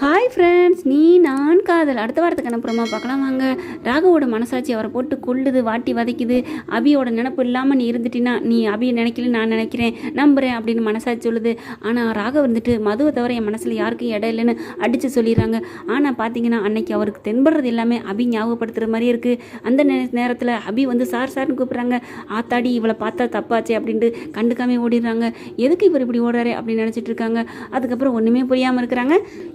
Hi friends நீ நான் காதல். அடுத்த வாரத்துக்கு அனுப்புறமா? பார்க்கலாம் வாங்க. ராகவோட மனசாட்சி அவரை போட்டு கொள்ளுது வாட்டி வதைக்குது. அபியோட நினப்பு இல்லாமல் நீ இருந்துட்டினா நீ அபியை நினைக்கல நான் நினைக்கிறேன். நம்புகிறேன் அப்படின்னு மனசாட்சி சொல்லுது. ஆனால் ராகவ் இருந்துட்டு மதுவை தவிர என் மனசில் யாருக்கும் இடம் இல்லைன்னு அடித்து சொல்லிடுறாங்க. ஆனால் பார்த்தீங்கன்னா அன்னைக்கு அவருக்கு தென்படுறது எல்லாமே அபி ஞாபகப்படுத்துகிற மாதிரி இருக்குது அந்த நே நேரத்தில் அபி வந்து சார் சார்னு கூப்பிட்றாங்க. ஆத்தாடி இவளை பார்த்தா தப்பாச்சே அப்படின்ட்டு கண்டுக்காமல் ஓடிடுறாங்க. எதுக்கு இவர் இப்படி ஓடுறாரு அப்படின்னு நினச்சிட்டு இருக்காங்க. அதுக்கப்புறம் ஒன்றுமே புரியாமல் இருக்கிறாங்க.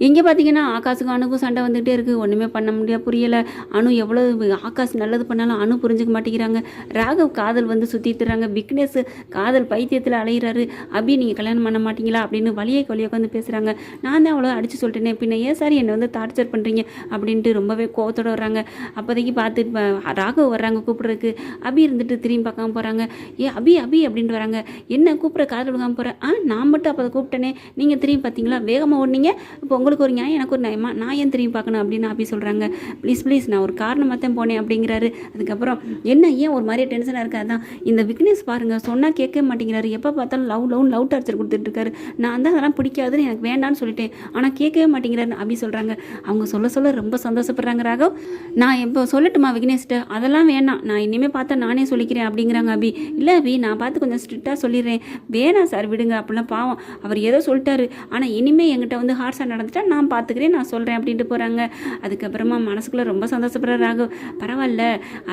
எங்கே பார்த்தீங்கன்னா ஆகாசுக்கும் அணுக்கும் சண்டை வந்துகிட்டே இருக்குது ஒன்றுமே பண்ண முடியாது புரியலை. அணு எவ்வளோ ஆகாஷ் நல்லது பண்ணாலும் அணு புரிஞ்சுக்க மாட்டேங்கிறாங்க. ராகவ் காதல் வந்து சுற்றிட்டுறாங்க விக்னேஷ் காதல் பைத்தியத்தில் அலையிறாரு. அபி நீங்கள் கல்யாணம் பண்ண மாட்டீங்களா? அப்படின்னு வழியை வழியை உட்காந்து பேசுகிறாங்க நான் தான் அவ்வளோ அடித்து சொல்லிட்டேனே. பின்ன ஏன் சார் என்னை வந்து டார்ச்சர் பண்ணுறீங்க அப்படின்ட்டு ரொம்பவே கோவத்தோட வர்றாங்க. அப்போதைக்கு பார்த்து ராகவ் வர்றாங்க கூப்பிட்றதுக்கு. அபி இருந்துட்டு திரும்பி பார்க்காம போகிறாங்க ஏ அபி அபி அப்படின்ட்டு வராங்க. என்ன கூப்பிட்ற காதல் விடுக்காமல் போகிறேன் ஆ நான் மட்டும் அப்போ கூப்பிட்டேனே. நீங்கள் திரும்பி பார்த்தீங்களா? வேகமாக ஓடினீங்க. இப்போ உங்களுக்கு ஒரு நியாயம் எனக்கு ஒரு நியாயமா நான் ஏன் திரும்பி பார்க்கணும் அப்படின்னு அபி சொல்கிறாங்க ப்ளீஸ் ப்ளீஸ் நான் ஒரு காரணமாக தான் போனேன் அப்படிங்கிறாரு. அதுக்கப்புறம் என்ன ஏன் ஒரு மாதிரி டென்ஷனாக இருக்கா? அதான் இந்த விக்னேஷ் பாருங்கள் சொன்னால் கேட்க மாட்டேங்கிறாரு. எப்போ பார்த்தாலும் லவ் லவ் லவ் டார்ச்சர் கொடுத்துட்டு இருக்காரு. நான் தான் அதெல்லாம் பிடிக்காதுன்னு எனக்கு வேண்டாம்னு சொல்லிட்டேன். ஆனால் கேட்கவே மாட்டேங்கிறாரு அப்படி சொல்கிறாங்க அவங்க சொல்ல சொல்ல ரொம்ப சந்தோஷப்படுறாங்க ராகவ். நான் இப்போ சொல்லட்டுமா விக்னேஷ்கிட்ட அதெல்லாம் வேணாம். நான் இனிமேல் பார்த்தா நானே சொல்லிக்கிறேன் அப்படிங்கிறாங்க அபி. இல்லை அபி நான் பார்த்து கொஞ்சம் ஸ்ட்ரிக்டாக சொல்லிடுறேன். வேணாம் சார் விடுங்க அப்படிலாம் பாவம். அவர் ஏதோ சொல்லிட்டாரு. ஆனால் இனிமேல் என்கிட்ட வந்து ஹார்ஸாக நடந்துட்டா நான் பார்த்துக்கிறேன் நான் சொல்கிறேன் அப்படின்ட்டு போகிறாங்க அதுக்கப்புறமா மனசுக்குள்ளே ரொம்ப சந்தோஷப்படுற ராகு பரவாயில்ல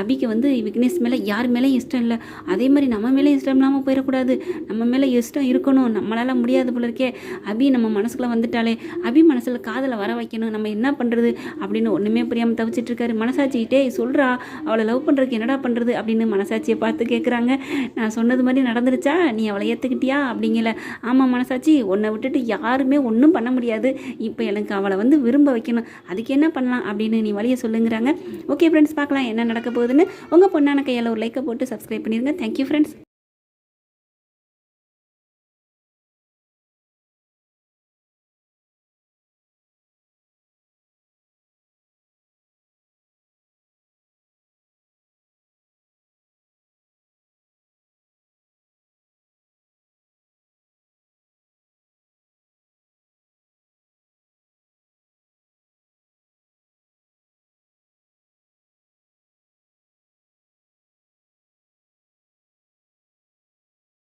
அபிக்கு வந்து விக்னேஷ் மேலே யார் மேலேயும் இஷ்டம் இல்லை. அதே மாதிரி நம்ம மேலே இஷ்டம் இல்லாமல் போயிடக்கூடாது. நம்ம மேலே இஷ்டம் இருக்கணும். நம்மளால் முடியாது போல இருக்கே. அபி நம்ம மனசுக்குள்ளே வந்துட்டாலே அபி மனசில் காதில் வர வைக்கணும். நம்ம என்ன பண்ணுறது அப்படின்னு ஒன்றுமே புரியாமல் தவிச்சிட்டு இருக்காரு. மனசாட்சிக்கிட்டே சொல்கிறா அவளை லவ் பண்ணுறதுக்கு என்னடா பண்ணுறது அப்படின்னு மனசாட்சியை பார்த்து கேட்குறாங்க நான் சொன்னது மாதிரி நடந்துருச்சா? நீ அவளை ஏற்றுக்கிட்டியா அப்படிங்கல. ஆமாம் மனசாட்சி உன்னை விட்டுட்டு யாருமே ஒன்றும் பண்ண முடியாது. இப்போ எனக்கு எனக்கு அவளை வந்து விரும்ப வைக்கணும். அதுக்கு என்ன பண்ணலாம் அப்படின்னு நீ வழியை சொல்லுங்கிறாங்க. ஓகே ஃப்ரெண்ட்ஸ் பார்க்கலாம் என்ன நடக்க போகுதுன்னு. உங்கள் பொண்ணான கையால் ஒரு லைக்கை போட்டு சப்ஸ்கிரைப் பண்ணிடுங்க தேங்க்யூ ஃப்ரெண்ட்ஸ்